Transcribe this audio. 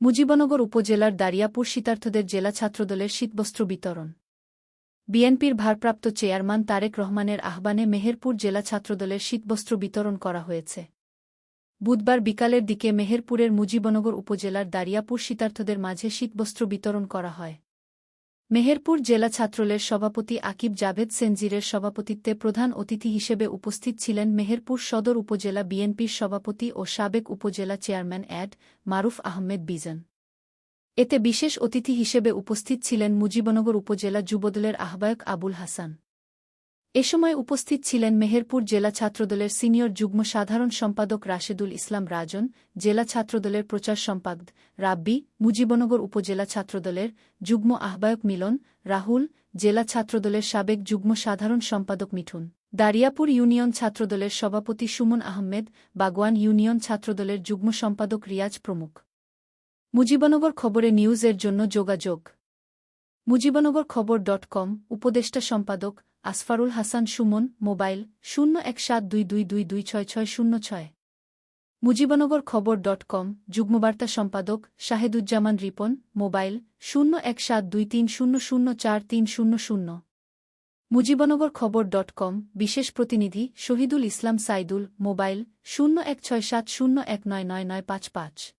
মুজিবনগর উপজেলার দারিয়াপুর শীতার্থদের জেলা ছাত্রদলের শীতবস্ত্র বিতরণ। বিএনপির ভারপ্রাপ্ত চেয়ারম্যান তারেক রহমানের আহ্বানে মেহেরপুর জেলা ছাত্রদলের শীতবস্ত্র বিতরণ করা হয়েছে। বুধবার বিকালের দিকে মেহেরপুরের মুজিবনগর উপজেলার দারিয়াপুর শীতার্থদের মাঝে শীতবস্ত্র বিতরণ করা হয়। মেহেরপুর জেলা ছাত্রলের সভাপতি আকিব জাভেদ সেনজিরের সভাপতিত্বে প্রধান অতিথি হিসেবে উপস্থিত ছিলেন মেহেরপুর সদর উপজেলা বিএনপির সভাপতি ও সাবেক উপজেলা চেয়ারম্যান অ্যাড মারুফ আহমেদ বিজন। এতে বিশেষ অতিথি হিসেবে উপস্থিত ছিলেন মুজিবনগর উপজেলা যুবদলের আহ্বায়ক আবুল হাসান। এ সময় উপস্থিত ছিলেন মেহেরপুর জেলা ছাত্রদলের সিনিয়র যুগ্ম সাধারণ সম্পাদক রাশেদুল ইসলাম রাজন, জেলা ছাত্রদলের প্রচার সম্পাদক রাব্বি, মুজিবনগর উপজেলা ছাত্রদলের যুগ্ম আহ্বায়ক মিলন, রাহুল, জেলা ছাত্রদলের সাবেক যুগ্ম সাধারণ সম্পাদক মিঠুন। দারিয়াপুর ইউনিয়ন ছাত্রদলের সভাপতি সুমন আহমেদ, বাগওয়ান ইউনিয়ন ছাত্রদলের যুগ্ম সম্পাদক রিয়াজ প্রমুখ। মুজিবনগর খবরে নিউজের জন্য যোগাযোগ। মুজিবনগর খবর ডট কম, উপদেষ্টা সম্পাদক আসফারুল হাসান সুমন, মোবাইল শূন্য এক সাত দুই দুই দুই দুই ছয় ছয় শূন্য ছয়। মুজিবনগর খবর ডট কম, যুগ্মবার্তা সম্পাদক শাহেদুজ্জামান রিপন, মোবাইল শূন্য এক সাত দুই তিন শূন্য শূন্য চার তিন শূন্য শূন্য। মুজিবনগর খবর ডট কম, বিশেষ প্রতিনিধি শহীদুল ইসলাম সাইদুল, মোবাইল শূন্য এক ছয় সাত শূন্য এক নয় নয় নয় পাঁচ পাঁচ।